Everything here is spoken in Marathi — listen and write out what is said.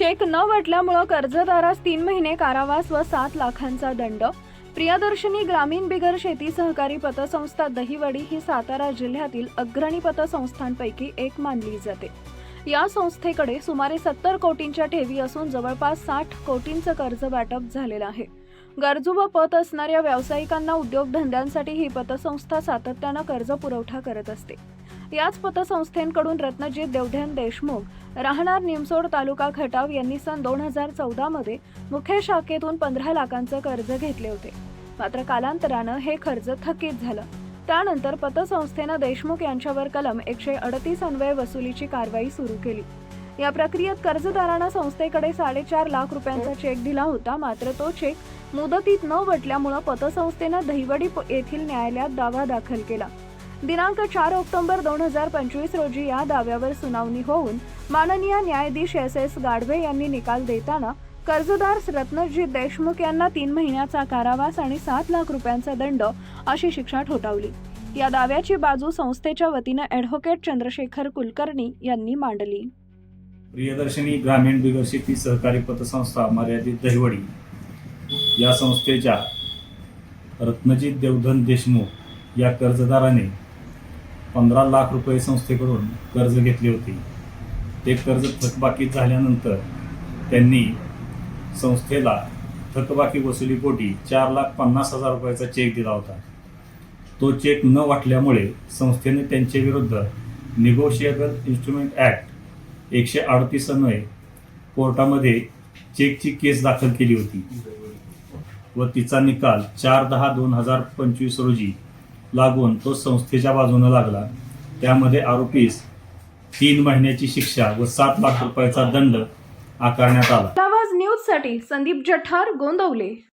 चेक न वाटल्यामुळं कर्जदारास तीन महिने कारावास व सात लाखांचा दंड. प्रियदर्शनी ग्रामीण बिगर शेती सहकारी पतसंस्था दहिवडी ही सातारा जिल्ह्यातील अग्रणी पतसंस्थांपैकी एक मानली जाते. या संस्थेकडे सुमारे सत्तर कोटींच्या ठेवी असून जवळपास साठ कोटींचं कर्ज वाटप झालेलं आहे. गरजू व पत असणाऱ्या व्यावसायिकांना उद्योगधंद्यांसाठी ही पतसंस्था सातत्यानं कर्ज पुरवठा करत असते. याच पतसंस्थेकडून रत्नजित देवधन देशमुख राहणार निमसोड तालुका खटाव यांनी सन दोन हजार चौदामध्ये मुख्य शाखेतून पंधरा लाखांचं कर्ज घेतले होते. मात्र कालांतरानं हे कर्ज थकीत झालं. त्यानंतर पतसंस्थेनं देशमुख यांच्यावर कलम एकशे अडतीस अन्वय वसुलीची कारवाई सुरू केली. या प्रक्रियेत कर्जदारानं संस्थेकडे साडेचार लाख रुपयांचा चेक दिला होता. मात्र तो चेक मुदतीत न वटल्यामुळं पतसंस्थेनं दहिवडी येथील न्यायालयात दावा दाखल केला. दिनांक चार ऑक्टोबर दोन हजार पंचवीस रोजी या दाव्यावर सुनावणी होऊन माननीय न्यायाधीश एस एस गाढवे यांनी निकाल देताना कर्जदार रत्नजित देशमुख यांना तीन महिन्याचा कारावास आणि सात लाख रुपयांचा दंड अशी शिक्षा ठोठावली. या दाव्याची बाजू संस्थेच्या वतीनं ॲडव्होकेट चंद्रशेखर कुलकर्णी यांनी मांडली. प्रियदर्शनी ग्रामीण बिगर शेती सहकारी पतसंस्था मर्यादित दहिवडी या संस्थेच्या रत्नजित देवधन देशमुख या कर्जदाराने पंधरा लाख रुपये संस्थेकडून कर्ज घेतले होते. ते कर्ज थकबाकी झाल्यानंतर त्यांनी संस्थेला थकबाकी वसुलीपोटी चार लाख पन्नास हजार रुपयाचा चेक दिला होता. तो चेक न वाटल्यामुळे संस्थेने त्यांच्या विरुद्ध निगोशिएबल इन्स्ट्रुमेंट ॲक्ट एकशे अडतीस अन्वये कोर्टामध्ये चेकची केस दाखल केली होती. व तिचा निकाल चार दहा दोन हजार पंचवीस रोजी लागून तो संस्थेच्या बाजूने लागला. त्यामध्ये आरोपीस तीन महिन्याची शिक्षा व सात लाख रुपयाचा दंड आकारण्यात आला. आवाज न्यूजसाठी संदीप जठार गोंदवले.